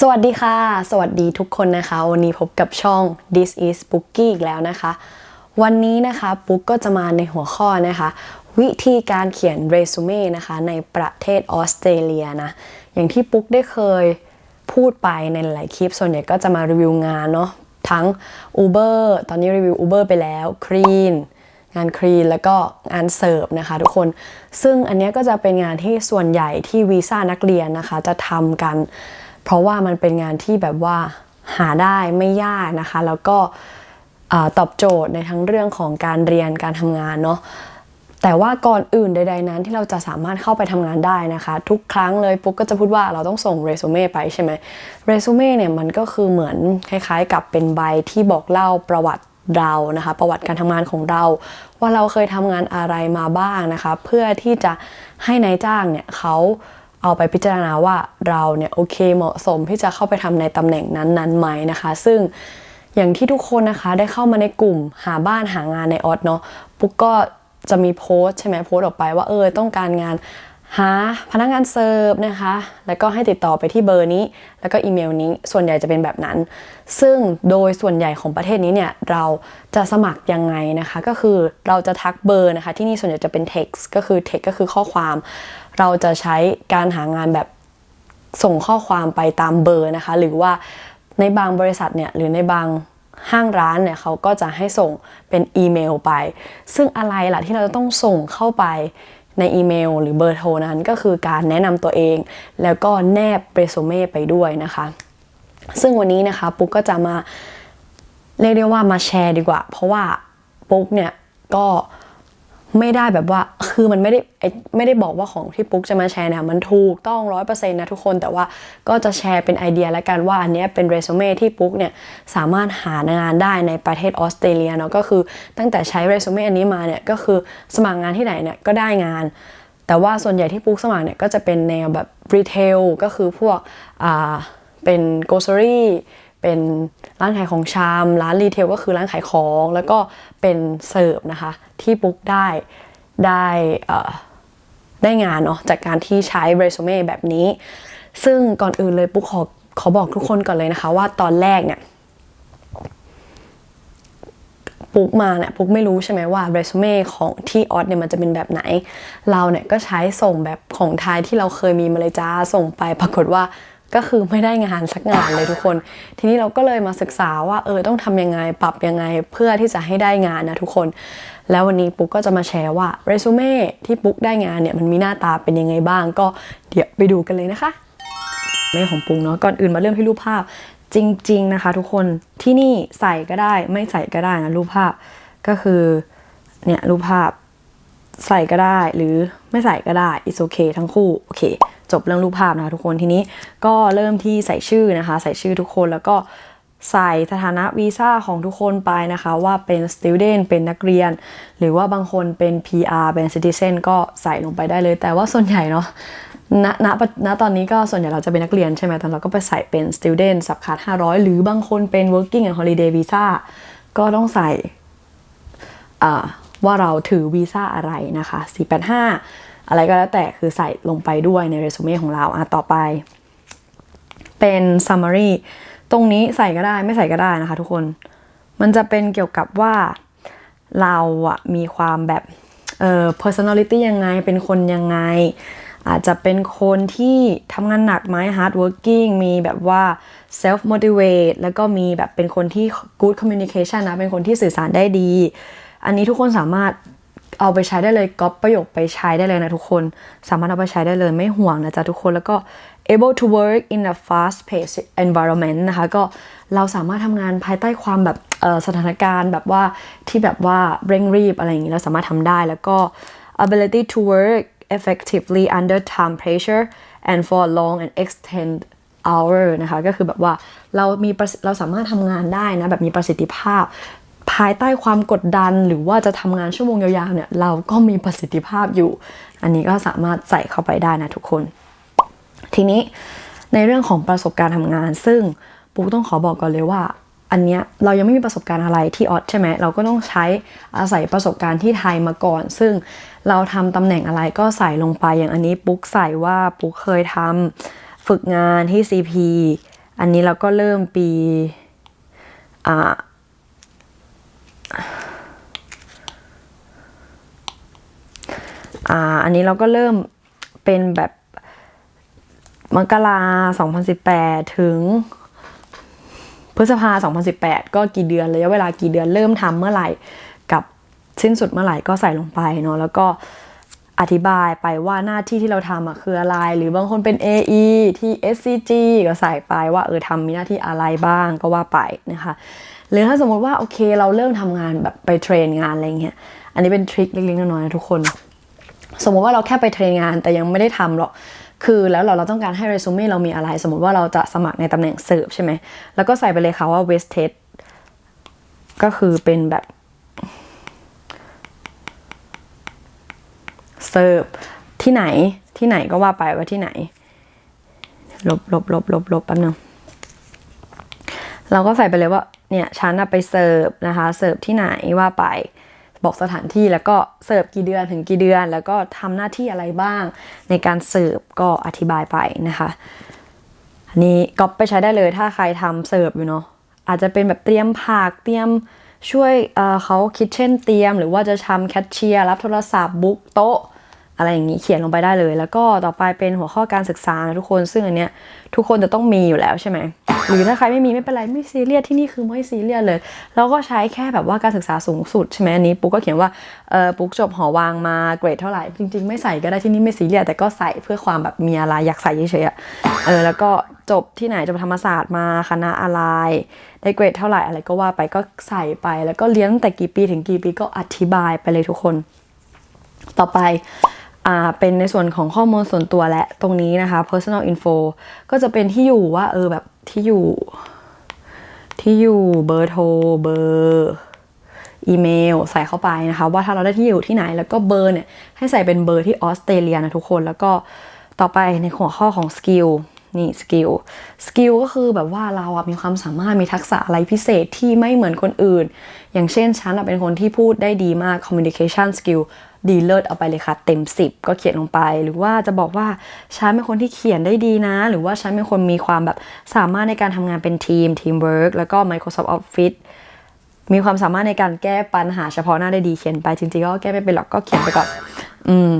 สวัสดีค่ะ สวัสดีทุกคนนะคะ วันนี้พบกับช่อง This is Spooky อีกแล้วนะคะ วันนี้นะคะปุ๊กก็จะมาในหัวข้อนะคะ วิธีการเขียนเรซูเม่นะคะในประเทศออสเตรเลียนะ อย่างที่ปุ๊กได้เคยพูดไปในหลายคลิป ส่วนใหญ่ก็จะมารีวิวงานเนาะทั้ง Uber ตอนนี้รีวิว Uber ไปแล้ว Clean งานครีนแล้วก็งานเสิร์ฟนะคะทุกคน ซึ่งอันนี้ก็จะเป็นงานที่ส่วนใหญ่ที่วีซ่านักเรียนนะคะ จะทำกัน เพราะว่ามันเป็นงานที่แบบว่าหาได้ไม่ยากนะคะ แล้วก็ตอบโจทย์ในทั้งเรื่องของการเรียนการทำงานเนาะแต่ว่าก่อนอื่นใด ๆ นั้นที่เราจะสามารถเข้าไปทำงานได้นะคะ ทุกครั้งเลยปุ๊กก็จะพูดว่าเราต้องส่งเรซูเม่ไปใช่ไหมเรซูเม่เนี่ยมันก็คือเหมือนคล้ายๆ กับเป็นใบที่บอกเล่าประวัติเรานะคะ ประวัติการทำงานของเรา ว่าเราเคยทำงานอะไรมาบ้างนะคะ เพื่อที่จะให้นายจ้างเนี่ยเขา เอาไปพิจารณาว่าเราเนี่ยโอเคเหมาะสมที่จะเข้าไปทำในตำแหน่งนั้นๆไหมนะคะ ซึ่งอย่างที่ทุกคนนะคะได้เข้ามาในกลุ่มหาบ้านหางานในออสเนาะปุ๊กก็จะมีโพสใช่ไหมโพสออกไปว่าเออต้องการงานหาพนักงานเสิร์ฟนะคะ แล้วก็ให้ติดต่อไปที่เบอร์นี้ แล้วก็อีเมลนี้ ส่วนใหญ่จะเป็นแบบนั้น ซึ่งโดยส่วนใหญ่ของประเทศนี้เนี่ย เราจะสมัครยังไงนะคะ ก็คือเราจะทักเบอร์นะคะ ที่นี่ส่วนใหญ่จะเป็น text ก็คือ text ก็คือข้อความ เราจะใช้การหางานแบบส่งข้อความไปตามเบอร์นะคะ หรือว่าในบางบริษัทเนี่ยหรือในบางห้างร้านเนี่ยเขาก็จะให้ส่งเป็นอีเมลไป ซึ่งอะไรล่ะที่เราจะต้องส่งเข้าไปในอีเมล หรือเบอร์โทรนั้นก็คือการแนะนำตัวเอง แล้วก็แนบเรซูเม่ไปด้วยนะคะ ซึ่งวันนี้นะคะปุ๊กก็จะมาเรียกได้ว่ามาแชร์ดีกว่า เพราะว่าปุ๊กเนี่ยก็ ไม่ได้แบบว่าคือมันไม่ได้ไม่ได้บอกว่าของที่ปุ๊กจะมาแชร์เนี่ยมันถูกต้องร้อยเปอร์เซ็นต์นะทุกคนแต่ว่าก็จะแชร์เป็นไอเดียแล้วกันว่าอันนี้เป็นเรซูเม่ที่ปุ๊กเนี่ยสามารถหางานได้ในประเทศออสเตรเลียเนาะก็คือตั้งแต่ใช้เรซูเม่อันนี้มาเนี่ยก็คือสมัครงานที่ไหนเนี่ยก็ได้งาน แต่ว่าส่วนใหญ่ที่ปุ๊กสมัครเนี่ยก็จะเป็นแนวแบบรีเทลก็คือพวกอ่าเป็นโกล เป็นร้านขายของชำร้านรีเทลก็คือร้านขายของ แล้วก็เป็นเสิร์ฟนะคะ ที่ปุ๊กได้ได้ได้งานเนาะจากการที่ใช้เรซูเม่แบบนี้ ซึ่งก่อนอื่นเลยปุ๊กขอขอบอกทุกคนก่อนเลยนะคะว่าตอนแรกเนี่ยปุ๊กมาเนี่ยปุ๊กไม่รู้ใช่ไหมว่าเรซูเม่ของที่ออสเนี่ยมันจะเป็นแบบไหน เราเนี่ยก็ใช้ส่งแบบของไทยที่เราเคยมีมาเลยจ้าส่งไปปรากฏว่า ก็คือไม่ได้งานสักงานเลยทุกคน ทีนี้เราก็เลยมาศึกษาว่าเออต้องทำยังไงปรับยังไงเพื่อที่จะให้ได้งานนะทุกคน แล้ววันนี้ปุ๊กก็จะมาแชร์ว่าเรซูเม่ที่ปุ๊กได้งานเนี่ยมันมีหน้าตาเป็นยังไงบ้าง ก็เดี๋ยวไปดูกันเลยนะคะไม่ของปรุงเนาะก่อนอื่นมาเริ่มที่รูปภาพจริง ๆนะคะ ทุกคนที่นี่ใส่ก็ได้ไม่ใส่ก็ได้นะรูปภาพก็คือเนี่ยรูปภาพ ใส่ก็ได้หรือไม่ใส่ก็ได้ it's okay ทั้งคู่ โอเค จบเรื่องรูปภาพนะคะทุกคนทีนี้ก็เริ่มที่ใส่ชื่อนะคะ ใส่ชื่อทุกคนแล้วก็ใส่สถานะวีซ่าของทุกคนไปนะคะ ว่าเป็น student เป็นนักเรียน หรือว่าบางคนเป็น PR เป็น citizen ก็ใส่ลงไปได้เลย แต่ว่าส่วนใหญ่เนาะณณณตอนนี้ก็ส่วนใหญ่เราจะเป็นนักเรียนใช่ไหมแต่เราก็ไปใส่เป็น student สับขาด500 หรือบางคนเป็น working and holiday visa ก็ต้องใส่อ่า ว่าเราถือวีซ่าอะไรนะคะ 485 อะไรก็แล้วแต่คือใส่ลงไปด้วยในเรซูเม่ของเราอะต่อไป เป็น summary ตรงนี้ใส่ก็ได้ไม่ใส่ก็ได้นะคะทุกคน มันจะเป็นเกี่ยวกับว่าเราอะมีความแบบเอ่อ personality ยังไง เป็นคนยังไง อาจจะเป็นคนที่ทำงานหนักไหม hard working มีแบบว่า self motivate แล้วก็มีแบบเป็นคนที่ good communication นะ เป็นคนที่สื่อสารได้ดี อันนี้ทุกคนสามารถเอาไปใช้ได้เลยก๊อปประโยคไปใช้ได้เลยนะทุกคน สามารถเอาไปใช้ได้เลยไม่ห่วงนะจ๊ะทุกคนแล้วก็ able to work in a fast paced environment นะคะก็เราสามารถทำงานภายใต้ความแบบสถานการณ์แบบว่าที่แบบว่าเร่งรีบอะไรอย่างนี้เราสามารถทำได้แล้วก็ ability to work effectively under time pressure and for long and extend hour นะคะก็คือแบบว่าเรามีเราสามารถทำงานได้นะแบบมีประสิทธิภาพ ภายใต้ความกดดัน หรือว่าจะทำงานชั่วโมงยาวๆเนี่ยเราก็มีประสิทธิภาพอยู่ อันนี้ก็สามารถใส่เข้าไปได้นะทุกคน ทีนี้ในเรื่องของประสบการณ์ทำงาน ซึ่งปุ๊กต้องขอบอกก่อนเลยว่าอันเนี้ยเรายังไม่มีประสบการณ์อะไรที่ออสใช่ไหมเราก็ต้องใช้อาศัยประสบการณ์ที่ไทยมาก่อน ซึ่งเราทำตำแหน่งอะไรก็ใส่ลงไปอย่างอันนี้ปุ๊กใส่ว่าปุ๊กเคยทำฝึกงานที่ CP อันนี้เราก็เริ่มปีอ่า อ่าอันนี้เราก็เริ่มเป็นแบบมกรา2018 ถึง พฤษภา 2018 ก็กี่เดือนระยะเวลากี่เดือนเริ่มทำเมื่อไหร่กับสิ้นสุดเมื่อไหร่ก็ใส่ลงไปเนาะแล้วก็อธิบายไปว่าหน้าที่ที่เราทำอะคืออะไร หรือบางคนเป็น AE ที่ SCG ก็ใส่ไปว่าเออทำมีหน้าที่อะไรบ้างก็ว่าไปนะคะ หรือถ้าสมมติว่าโอเคเราเริ่มทำงานแบบไปเทรนงานอะไรเงี้ย อันนี้เป็นทริคเล็กๆน้อยๆนะทุกคน สมมติว่าเราแค่ไปเทรนงานแต่ยังไม่ได้ทำหรอก คือแล้วเราเราต้องการให้เรซูเม่เรามีอะไร สมมติว่าเราจะสมัครในตำแหน่งเสิร์ฟใช่ไหม แล้วก็ใส่ไปเลยค่ะว่า West t e d ก็คือเป็นแบบเสิร์ฟที่ไหนที่ไหนก็ว่าไปว่าที่ไหน ลบลบลบลบลบแป๊บนึง เราก็ใส่ไปเลยว่าเนี่ยฉันไปเสิร์ฟนะคะเสิร์ฟที่ไหนว่าไปบอกสถานที่แล้วก็เสิร์ฟกี่เดือนถึงกี่เดือน แล้วก็ทำหน้าที่อะไรบ้าง ในการเสิร์ฟก็อธิบายไปนะคะอันนี้ก๊อปไปใช้ได้เลยถ้าใครทำเสิร์ฟอยู่เนาะอาจจะเป็นแบบเตรียมผักเตรียมช่วยเเขาคิดเช่นเตรียม หรือว่าจะทำแคชเชียร์รับโทรศัพท์บุ๊กโต๊ะ อะไรอย่างนี้เขียนลงไปได้เลย แล้วก็ต่อไปเป็นหัวข้อการศึกษานะทุกคน ซึ่งอันเนี้ยทุกคนจะต้องมีอยู่แล้วใช่ไหมหรือถ้าใครไม่มีไม่เป็นไรไม่ซีเรียสที่นี่คือไม่ซีเรียสเลยเราก็ใช้แค่แบบว่าการศึกษาสูงสุดใช่ไหมอันนี้ปุ๊กก็เขียนว่าเออปุ๊กจบหอวางมาเกรดเท่าไหร่จริง ๆ ไม่ใส่ก็ได้ที่นี่ไม่ซีเรียสแต่ก็ใส่เพื่อความแบบมีอะไรอยากใส่เฉยๆอะเออแล้วก็จบที่ไหนจบธรรมศาสตร์มาคณะอะไรได้เกรดเท่าไหร่อะไรก็ว่าไปก็ใส่ไป แล้วก็เรียนตั้งแต่กี่ปีถึงกี่ปีก็อธิบายไปเลยทุกคน ต่อไป เป็นในส่วนของข้อมูลส่วนตัวและตรงนี้นะคะ personal info ก็จะเป็นที่อยู่ว่าเออแบบที่อยู่ ที่อยู่เบอร์โทรเบอร์อีเมลใส่เข้าไปนะคะ ว่าถ้าเราได้ที่อยู่ที่ไหนแล้วก็เบอร์เนี่ยให้ใส่เป็นเบอร์ที่ออสเตรเลียนะทุกคนแล้วก็ต่อไปในหัวข้อของสกิลนี่สกิลสกิลก็คือแบบว่าเราอะมีความสามารถมีทักษะอะไรพิเศษที่ไม่เหมือนคนอื่น อย่างเช่นฉันเป็นคนที่พูดได้ดีมาก communication skill ดีเลิศเอาไปเลยค่ะ เต็ม 10 ก็เขียนลงไป หรือว่าจะบอกว่าฉันเป็นคนที่เขียนได้ดีนะ หรือว่าฉันเป็นคนมีความแบบสามารถในการทำงานเป็นทีมทีมเวิร์กแล้วก็ Microsoft Office มีความสามารถในการแก้ปัญหาเฉพาะหน้าได้ดีเขียนไปจริงๆก็แก้ไม่เป็นหรอกก็เขียนไปก่อนอืม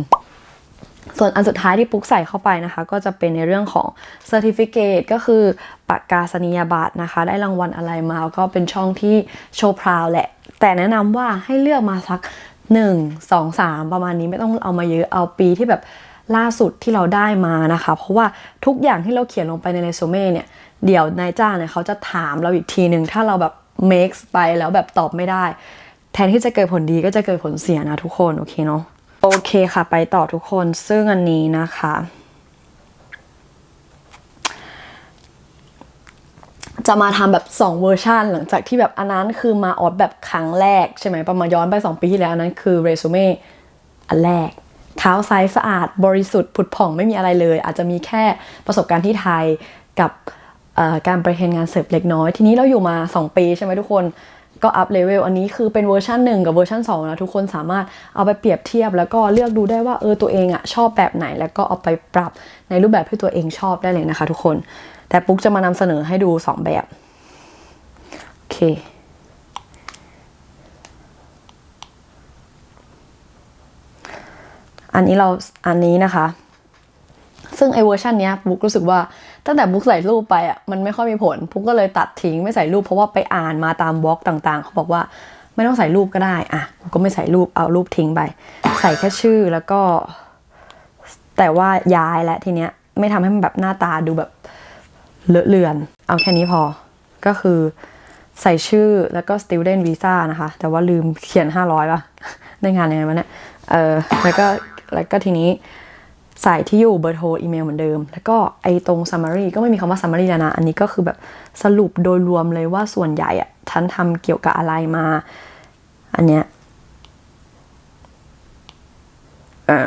ส่วนอันสุดท้ายที่ปุ๊กใส่เข้าไปนะคะ ก็จะเป็นในเรื่องของ Certificate ก็คือประกาศนียบัตรนะคะ ได้รางวัลอะไรมาก็เป็นช่องที่โชว์พราวแหละ แต่แนะนำว่าให้เลือกมาสัก 1 2 3 ประมาณนี้ไม่ต้องเอามาเยอะเอาปีที่แบบล่าสุดที่เราได้มานะคะ เพราะว่าทุกอย่างที่เราเขียนลงไปในเรซูเม่เนี่ยเดี๋ยวนายจ้างเนี่ยเขาจะถามเราอีกทีหนึ่งถ้าเราแบบ make ไปแล้วแบบตอบไม่ได้ แทนที่จะเกิดผลดีก็จะเกิดผลเสียนะทุกคน โอเคเนาะโอเคค่ะ ไปต่อทุกคนซึ่งอันนี้นะคะ จะมาทำแบบ 2 เวอร์ชันหลังจากที่แบบอันนั้นคือมาออดแบบครั้งแรก ใช่ไหมประมาณย้อนไป 2 ปีที่แล้วอันนั้นคือเรซูเม่อันแรกเท้าไซส์สะอาด บริสุทธิ์ผุดผ่องไม่มีอะไรเลย อาจจะมีแค่ประสบการณ์ที่ไทยกับการประเทรนงานเสิร์ฟเล็กน้อย ทีนี้เราอยู่มา 2 ปีใช่ไหมทุกคน ก็อัพเลเวลอันนี้คือเป็นเวอร์ชัน1 กับเวอร์ชัน2นะทุกคนสามารถเอาไปเปรียบเทียบ แล้วก็เลือกดูได้ว่าเออตัวเองอะชอบแบบไหน แล้วก็เอาไปปรับในรูปแบบที่ตัวเองชอบได้เลยนะคะ ทุกคน แต่ปุ๊กจะมานำเสนอให้ดู 2 แบบโอเคอันนี้เราอันนี้นะคะ ซึ่งไอเวอร์ชันเนี้ยบุ๊กรู้สึกว่า ตั้งแต่บุ๊กใส่รูปไปอะมันไม่ค่อยมีผลบุ๊กก็เลยตัดทิ้งไม่ใส่รูปเพราะว่าไปอ่านมาตามบล็อกต่างๆ เขาบอกว่าไม่ต้องใส่รูปก็ได้อะกูก็ไม่ใส่รูปเอารูปทิ้งไป ใส่แค่ชื่อแล้วก็ แต่ว่าย้ายและทีเนี้ยไม่ทำให้มันแบบหน้าตาดูแบบเลอะเลือน เอาแค่นี้พอก็คือใส่ชื่อแล้วก็ student visa นะคะ แต่ว่าลืมเขียน 500ป่ะได้งานยังไงวะเนี่ย เออแล้วก็ แล้วก็ทีนี้ ใส่ที่อยู่เบอร์โทรอีเมลเหมือนเดิม แล้วก็ไอตรง summary ก็ไม่มีคำว่า summary แล้วนะ อันนี้ก็คือแบบสรุปโดยรวมเลยว่าส่วนใหญ่อะฉันทำเกี่ยวกับอะไรมา อันเนี้ยอ่า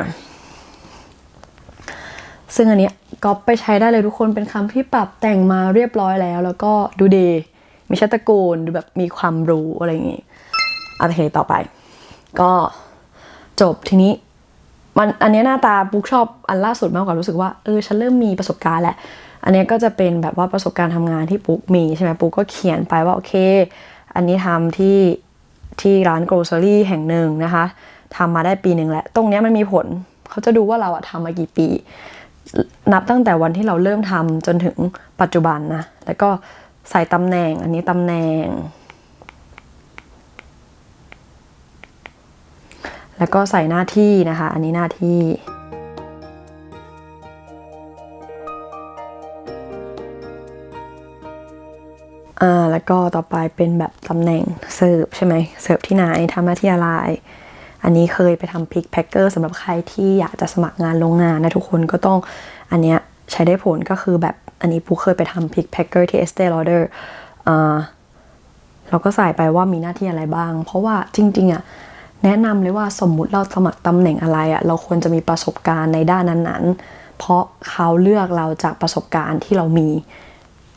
ซึ่งอันเนี้ยก็ไปใช้ได้เลยทุกคนเป็นคำที่ปรับแต่งมาเรียบร้อยแล้ว แล้วก็ดูดีมีชัตะโกนดูแบบมีความรู้อะไรอย่างงี้โอเคต่อไป ก็จบทีนี้ มันอันนี้หน้าตาปุ๊กชอบอันล่าสุดมากกว่ารู้สึกว่าเออฉันเริ่มมีประสบการณ์แล้ว อันนี้ก็จะเป็นแบบว่าประสบการณ์ทำงานที่ปุ๊กมีใช่ไหมปุ๊กก็เขียนไปว่าโอเค อันนี้ทำที่ที่ร้านโกลเซอรี่แห่งหนึ่งนะคะทำมาได้ปีหนึ่งแล้ว ตรงนี้มันมีผลเขาจะดูว่าเราอะทำมากี่ปี นับตั้งแต่วันที่เราเริ่มทำจนถึงปัจจุบันนะ แล้วก็ใส่ตำแหน่งอันนี้ตำแหน่ง แล้วก็ใส่หน้าที่นะคะ อันนี้หน้าที่ อ่า แล้วก็ต่อไปเป็นแบบตำแหน่งเสิร์ฟใช่ไหมเสิร์ฟที่ไหนทำหน้าที่อะไร อันนี้เคยไปทำพิกแพคเกอร์สำหรับใครที่อยากจะสมัครงานโรงงานนะทุกคนก็ต้องอันเนี้ยใช้ได้ผลก็คือแบบอันนี้ปูเคยไปทำพิกแพคเกอร์ที่ Estee Lauder อ่าเราก็ใส่ไปว่ามีหน้าที่อะไรบ้าง เพราะว่าจริง ๆอะ แนะนำเลยว่าสมมุติเราสมัครตำแหน่งอะไรอะเราควรจะมีประสบการณ์ในด้านนั้นๆ เพราะเขาเลือกเราจากประสบการณ์ที่เรามี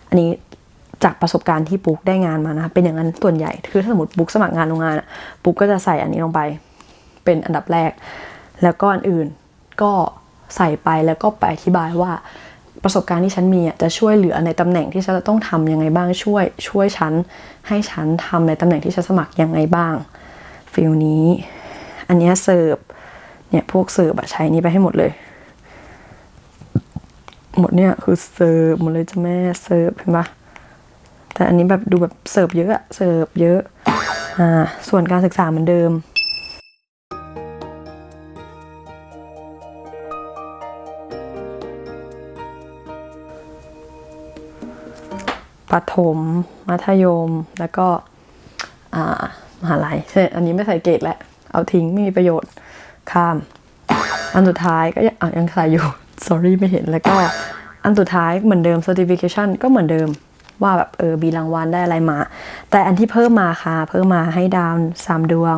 อันนี้จากประสบการณ์ที่ปุ๊กได้งานมานะเป็นอย่างนั้นส่วนใหญ่คือถ้าสมมติปุ๊กสมัครงานโรงงานอะปุ๊กก็จะใส่อันนี้ลงไป เป็นอันดับแรก แล้วก็อันอื่นก็ใส่ไปแล้วก็ไปอธิบายว่าประสบการณ์ที่ฉันมีอะจะช่วยเหลือในตำแหน่งที่ฉันจะต้องทำยังไงบ้างช่วย ช่วยฉันให้ฉันทำในตำแหน่งที่ฉันสมัครยังไงบ้าง ฟิลนี้ อันนี้เสิร์ฟเนี่ยพวกเสิร์ฟอะใช้นี้ไปให้หมดเลย หมดเนี่ยคือเสิร์ฟหมดเลยจ้ะแม่เสิร์ฟเห็นปะแต่อันนี้แบบดูแบบเสิร์ฟเยอะอะเสิร์ฟเยอะอ่าส่วนการศึกษาเหมือนเดิมประถม มัธยม แล้วก็อ่า มหาลัยใช่อันนี้ไม่ใส่เกรดแหละ เอาทิ้งไม่มีประโยชน์ข้าม อันสุดท้ายก็ยังยังใส่อยู่ sorry ไม่เห็นแล้วก็ อันสุดท้ายเหมือนเดิม certification ก็เหมือนเดิมว่าแบบเออมีรางวัลได้อะไรมา แต่อันที่เพิ่มมาค่ะ เพิ่มมาให้ดาวสามดวง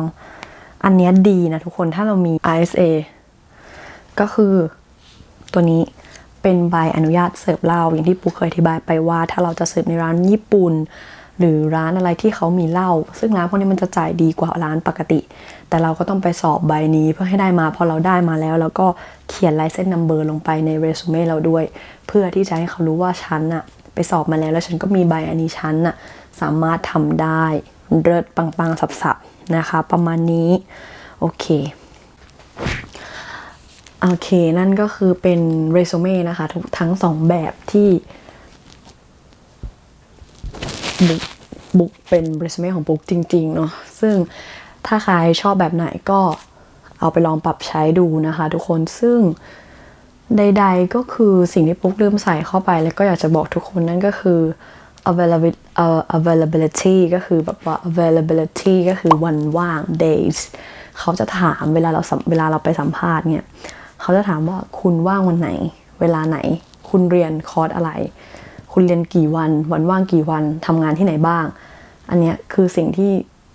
อันนี้ดีนะทุกคนถ้าเรามี ISA ก็คือตัวนี้เป็นใบอนุญาตเสิร์ฟเหล้าอย่างที่ปุ๊กเคยอธิบายไปว่า ถ้าเราจะเสิร์ฟในร้านญี่ปุ่น หรือร้านอะไรที่เขามีเหล้าซึ่งร้านพวกนี้มันจะจ่ายดีกว่าร้านปกติ แต่เราก็ต้องไปสอบใบนี้เพื่อให้ได้มาพอเราได้มาแล้วแล้วก็เขียนลายเส้นนัมเบอร์ลงไปในเรซูเม่เราด้วย เพื่อที่จะให้เขารู้ว่าฉันอะไปสอบมาแล้วแล้วฉันก็มีใบอันนี้ฉันอะสามารถทำได้เลิศปังๆสับๆนะคะ ประมาณนี้ โอเคโอเค นั่นก็คือเป็นเรซูเม่นะคะทุกทั้งสองแบบที่ บุ๊กบุ๊กเป็นเรซูเม่ของบุ๊กจริง ๆ เนาะซึ่งถ้าใครชอบแบบไหนก็เอาไปลองปรับใช้ดูนะคะ ทุกคนซึ่งใด ๆ ก็คือสิ่งที่ปุ๊กลืมใส่เข้าไป แล้วก็อยากจะบอกทุกคนนั่นก็คือ availability availability ก็คือแบบว่า availability ก็คือวันว่าง days เขาจะถามเวลาเราเวลาเราไปสัมภาษณ์เนี่ย เขาจะถามว่าคุณว่างวันไหน เวลาไหน คุณเรียนคอร์สอะไร คุณเรียนกี่วัน วันว่างกี่วันทำงานที่ไหนบ้าง อันเนี้ยคือสิ่งที่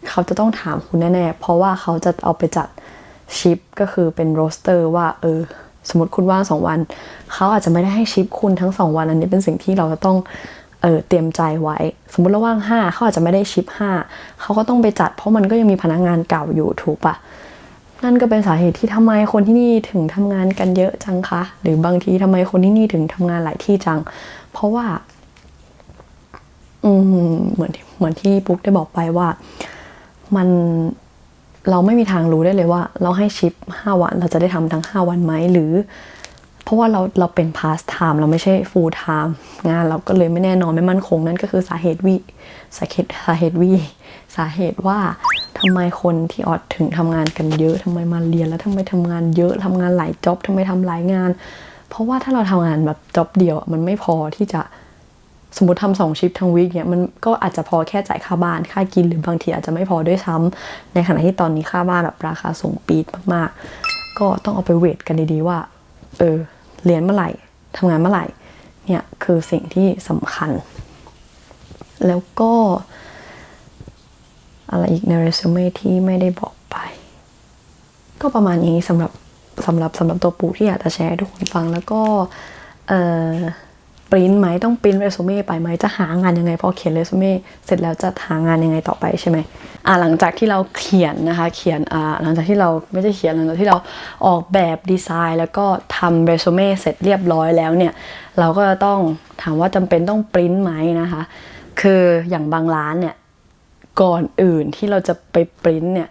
เขาจะต้องถามคุณแน่ๆ เพราะว่าเขาจะเอาไปจัดชิปก็คือเป็นโรสเตอร์ว่าเออสมมติคุณว่างสองวัน เขาอาจจะไม่ได้ให้ชิปคุณทั้งสองวัน อันนี้เป็นสิ่งที่เราจะต้องเออเตรียมใจไว้ สมมติเราว่างห้าเขาอาจจะไม่ได้ชิปห้าเขาก็ต้องไปจัด เพราะมันก็ยังมีพนักงานเก่าอยู่ถูกปะนั่นก็เป็นสาเหตุที่ทำไมคนที่นี่ถึงทำงานกันเยอะจังคะ หรือบางทีทำไมคนที่นี่ถึงทำงานหลายที่จัง เพราะว่า อืมเหมือนที่เหมือนที่ปุ๊กได้บอกไปว่า มันเราไม่มีทางรู้ได้เลยว่า เราให้ชิปห้าวัน เราจะได้ทำทั้งห้าวันไหมหรือ เพราะว่าเราเราเป็นพาสไทม์เราไม่ใช่ full time งานเราก็เลยไม่แน่นอนไม่มั่นคง นั่นก็คือสาเหตุวิสาเหตุสาเหตุวิสาเหตุว่าทำไมคนที่ออดถึงทำงานกันเยอะทำไมมาเรียนแล้วทำไมทำงานเยอะทำงานหลายจ็อบทำไมทำหลายงาน เพราะว่าถ้าเราทำงานแบบจ็อบเดียว มันไม่พอที่จะสมมติทำสองชิปทั้งวีคเนี่ยมันก็อาจจะพอแค่จ่ายค่าบ้านค่ากินหรือบางทีอาจจะไม่พอด้วยซ้ำในขณะที่ตอนนี้ค่าบ้านแบบราคาสูงปีดมากๆ ก็ต้องเอาไปเวทกันดีๆว่า เออเรียนเมื่อไหร่ทำงานเมื่อไหร่เนี่ยคือสิ่งที่สำคัญ แล้วก็ อะไรอีกในเรซูเม่ที่ไม่ได้บอกไป ก็ประมาณนี้สำหรับ สำหรับสำหรับตัวปูที่อยากจะแชร์ให้ทุกคนฟังแล้วก็เออปริ้นไหมต้องปริ้นเรซูเม่ไปไหมจะหางานยังไงพอเขียนเรซูเม่เสร็จแล้วจะหางานยังไงต่อไปใช่ไหมอ่าหลังจากที่เราเขียนนะคะเขียนอ่าหลังจากที่เราไม่ได้เขียนหลังจากที่เราออกแบบดีไซน์ แล้วก็ทำเรซูเม่เสร็จเรียบร้อยแล้วเนี่ยเราก็จะต้องถามว่าจำเป็นต้องปริ้นไหมนะคะคืออย่างบางร้านเนี่ยก่อนอื่นที่เราจะไปปริ้นเนี่ย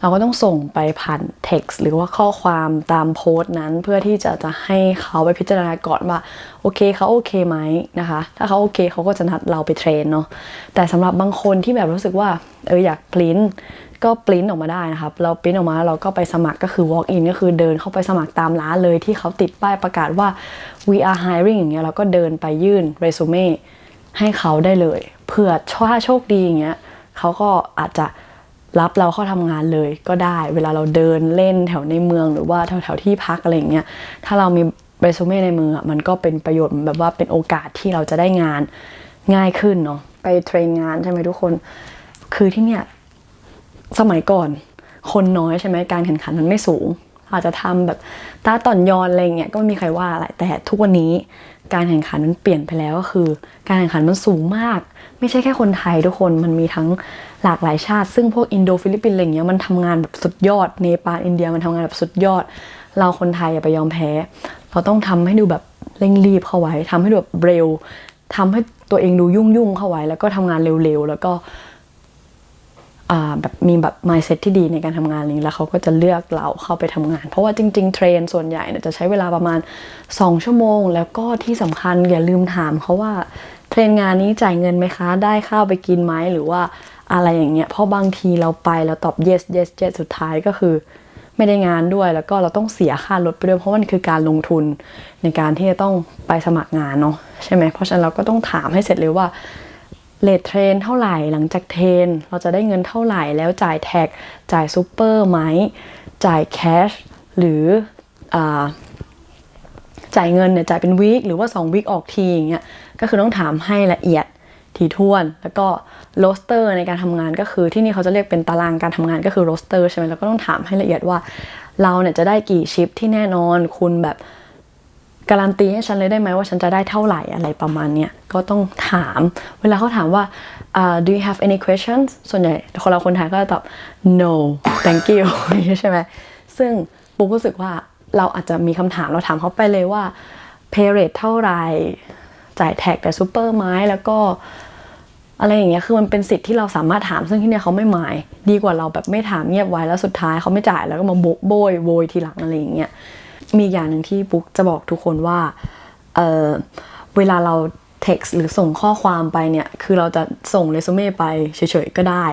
เราก็ต้องส่งไปผ่าน text หรือว่าข้อความตามโพสต์นั้นเพื่อที่จะจะให้เขาไปพิจารณาก่อนว่าโอเคเขาโอเคไหมนะคะ ถ้าเขาโอเคเขาก็จะนัดเราไปเทรนเนาะแต่สำหรับบางคนที่แบบรู้สึกว่าเอออยากปริ้นก็ปริ้นออกมาได้นะครับ เราปริ้นออกมาเราก็ไปสมัครก็คือ walk in ก็คือเดินเข้าไปสมัครตามร้านเลยที่เขาติดป้ายประกาศว่า we are hiring อย่างเงี้ยเราก็เดินไปยื่นเรซูเม่ให้เขาได้เลยเผื่อถ้าโชคดีอย่างเงี้ยเขาก็อาจจะ รับเราเข้าทำงานเลยก็ได้เวลาเราเดินเล่นแถวในเมืองหรือว่าแถวแถวที่พักอะไรอย่างเงี้ยถ้าเรามีเรซูเม่ในมืออะมันก็เป็นประโยชน์แบบว่าเป็นโอกาสที่เราจะได้งานง่ายขึ้นเนาะไปเทรนงานใช่ไหมทุกคน คือที่เนี่ยสมัยก่อนคนน้อยใช่ไหมการแข่งขันมันไม่สูง อาจจะทำแบบตาต่อนยอนอะไรเงี้ยก็ไม่มีใครว่าอะไรแต่ทุกวันนี้ การแข่งขันมันเปลี่ยนไปแล้วก็คือ การแข่งขันมันสูงมาก ไม่ใช่แค่คนไทยทุกคนมันมีทั้งหลากหลายชาติ ซึ่งพวกอินโดฟิลิปปินส์อะไรเงี้ยมันทำงานแบบสุดยอดเนปาลอินเดียมันทำงานแบบสุดยอด เราคนไทยอย่าไปยอมแพ้ เราต้องทำให้ดูแบบเร่งรีบเข้าไว้ทำให้ดูแบบเร็วทำให้ตัวเองดูยุ่งยุ่งเข้าไว้ แล้วก็ทำงานเร็วๆแล้วก็ แบบมีแบบ mindset ที่ดีในการทำงานนี้แล้วเขาก็จะเลือกเราเข้าไปทำงาน เพราะว่าจริง ๆ เทรนส่วนใหญ่เนี่ยจะใช้เวลาประมาณ 2 ชั่วโมง แล้วก็ที่สำคัญอย่าลืมถามเขาว่าเทรนงานนี้จ่ายเงินไหมคะ ได้ข้าวไปกินไหมหรือว่าอะไรอย่างเงี้ยเพราะบางทีเราไปแล้วตอบ yes yes yes สุดท้ายก็คือไม่ได้งานด้วยแล้วก็เราต้องเสียค่ารถไปด้วยเพราะมันคือการลงทุนในการที่จะต้องไปสมัครงานเนาะใช่ไหมเพราะฉะนั้นเราก็ต้องถามให้เสร็จเลยว่า เลทเทรนเท่าไหร่หลังจากเทรนเราจะได้เงินเท่าไหร่แล้วจ่ายแท็ก จ่ายซูเปอร์ไหม จ่ายแคชหรืออจ่ายเงินเนี่ยจ่ายเป็นวีคหรือว่า2วีคออกทีอย่างเงี้ยก็คือต้องถามให้ละเอียดถี่ถ้วน แล้วก็โรสเตอร์ในการทำงานก็คือที่นี่เขาจะเรียกเป็นตารางการทำงานก็คือโรสเตอร์ใช่ไหมแล้วก็ต้องถามให้ละเอียดว่า เราเนี่ยจะได้กี่ชิปที่แน่นอนคุณแบบ การันตีให้ฉันเลยได้ไหมว่าฉันจะได้เท่าไหร่อะไรประมาณเนี้ยก็ต้องถาม เวลาเขาถามว่าอ่า do you have any questions ส่วนใหญ่คนเราคนไทยก็จะตอบ no thank you ใช่ไหมซึ่งปุ๊กรู้สึกว่าเราอาจจะมีคำถามเราถามเขาไปเลยว่า pay rate เท่าไหร่จ่ายแท็กแต่ซูเปอร์ไหมแล้วก็อะไรอย่างเงี้ย คือมันเป็นสิทธิ์ที่เราสามารถถาม ซึ่งที่เนี่ยเขาไม่หมาย ดีกว่าเราแบบไม่ถามเงียบไว้แล้วสุดท้ายเขาไม่จ่ายแล้วก็มาโบโบยโวยทีหลังอะไรอย่างเงี้ย มีอย่างหนึ่งที่ปุ๊กจะบอกทุกคนว่าเออเวลาเรา text หรือส่งข้อความไปเนี่ย คือเราจะส่งเรซูเม่ไปเฉยๆก็ได้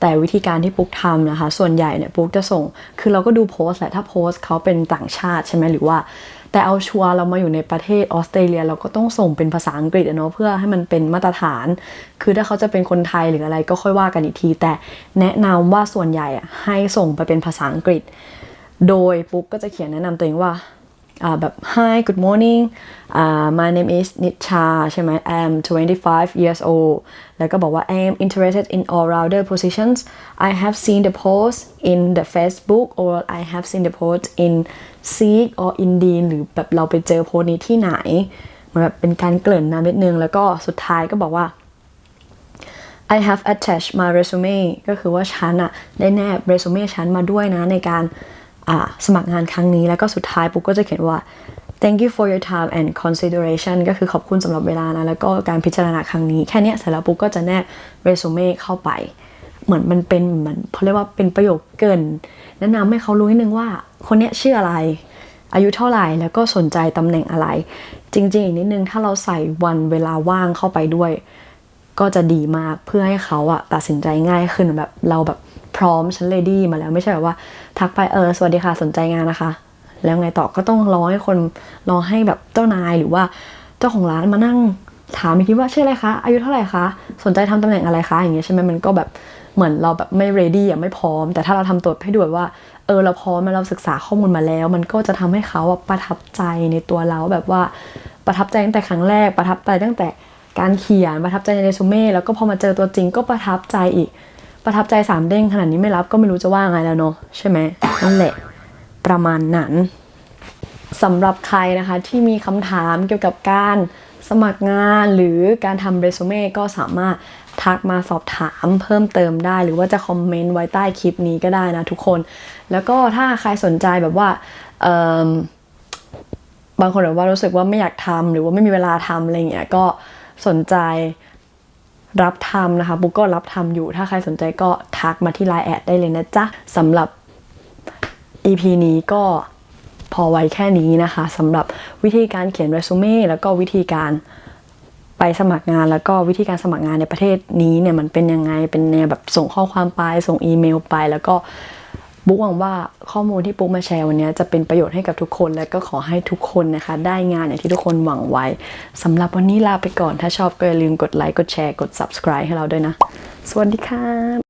แต่วิธีการที่ปุ๊กทำนะคะ ส่วนใหญ่เนี่ยปุ๊กจะส่ง คือเราก็ดูโพสต์แหละ ถ้าโพสต์เขาเป็นต่างชาติใช่ไหมหรือว่า แต่เอาชัวร์เรามาอยู่ในประเทศออสเตรเลีย เราก็ต้องส่งเป็นภาษาอังกฤษเนาะเพื่อให้มันเป็นมาตรฐาน คือถ้าเขาจะเป็นคนไทยหรืออะไรก็ค่อยว่ากันอีกที แต่แนะนำว่าส่วนใหญ่อะให้ส่งไปเป็นภาษาอังกฤษ โดยปุ๊กก็จะเขียนแนะนำตัวเองว่าแบบ Hi good morning อ่า my name is Nitcha ใช่ไหม I'm 25 years old แล้วก็บอกว่า I'm interested in all rounder positions I have seen the post in the Facebook or I have seen the post in Seek or Indeed หรือแบบเราไปเจอโพสนี้ที่ไหนเหมือนแบบเป็นการเกริ่นนำนิดนึง แล้วก็สุดท้ายก็บอกว่า I have attached my resume ก็คือว่าฉันอะได้แนบเรซูเม่ฉันมาด้วยนะในการ สมัครงานครั้งนี้ แล้วก็สุดท้ายปุ๊กก็จะเขียนว่า thank you for your time and consideration ก็คือขอบคุณสำหรับเวลานะแล้วก็การพิจารณาครั้งนี้แค่นี้เสร็จแล้วปุ๊กก็จะแนบเรซูเม่เข้าไป เหมือนมันเป็นเหมือนเขาเรียกว่าเป็นประโยคเกินแนะนำให้เขารู้นิดนึงว่าคนเนี้ยชื่ออะไรอายุเท่าไหร่แล้วก็สนใจตำแหน่งอะไร จริงๆอีกนิดนึงถ้าเราใส่วันเวลาว่างเข้าไปด้วย ก็จะดีมากเพื่อให้เขาอะตัดสินใจง่ายขึ้นแบบเราแบบพร้อมฉันเลดี้มาแล้วไม่ใช่แบบว่า ทักไปเออสวัสดีค่ะสนใจงานนะคะ แล้วไงต่อก็ต้องรอให้คนรอให้แบบเจ้านายหรือว่าเจ้าของร้านมานั่งถามอีกทีว่าชื่ออะไรคะอายุเท่าไหร่คะสนใจทำตำแหน่งอะไรคะอย่างเงี้ยใช่ไหมมันก็แบบเหมือนเราแบบไม่ ready อะไม่พร้อม แต่ถ้าเราทำตัวให้ดูแบบว่าเออเราพร้อมแล้วเราศึกษาข้อมูลมาแล้ว มันก็จะทำให้เขาอะประทับใจในตัวเราแบบว่าประทับใจตั้งแต่ครั้งแรกประทับใจตั้งแต่การเขียนประทับใจในเรซูเม่แล้วก็พอมาเจอตัวจริงก็ประทับใจอีก ประทับใจสามเด้งขนาดนี้ไม่รับก็ไม่รู้จะว่าไงแล้วเนาะใช่ไหมนั่นแหละประมาณนั้นสำหรับใครนะคะที่มีคำถามเกี่ยวกับการสมัครงานหรือการทำเรซูเม่ก็สามารถทักมาสอบถามเพิ่มเติมได้ หรือว่าจะคอมเมนต์ไว้ใต้คลิปนี้ก็ได้นะทุกคน แล้วก็ถ้าใครสนใจแบบว่าบางคนแบบว่ารู้สึกว่าไม่อยากทำหรือว่าไม่มีเวลาทำอะไรเงี้ยก็สนใจ รับทำนะคะ บุ๊กก็รับทำอยู่ ถ้าใครสนใจก็ทักมาที่ไลน์แอดได้เลยนะจ๊ะสำหรับ EP นี้ก็พอไว้แค่นี้นะคะสำหรับวิธีการเขียนเรซูเม่แล้วก็วิธีการไปสมัครงานแล้วก็วิธีการสมัครงานในประเทศนี้เนี่ยมันเป็นยังไงเป็นแนวแบบส่งข้อความไปส่งอีเมลไปแล้วก็ บุ๊กหวังว่าข้อมูลที่ปุ๊กมาแชร์วันนี้จะเป็นประโยชน์ให้กับทุกคน และก็ขอให้ทุกคนนะคะ ได้งานอย่างที่ทุกคนหวังไว้ สำหรับวันนี้ลาไปก่อน ถ้าชอบก็อย่าลืมกดไลค์ กดแชร์ กด subscribe ให้เราด้วยนะ สวัสดีค่ะ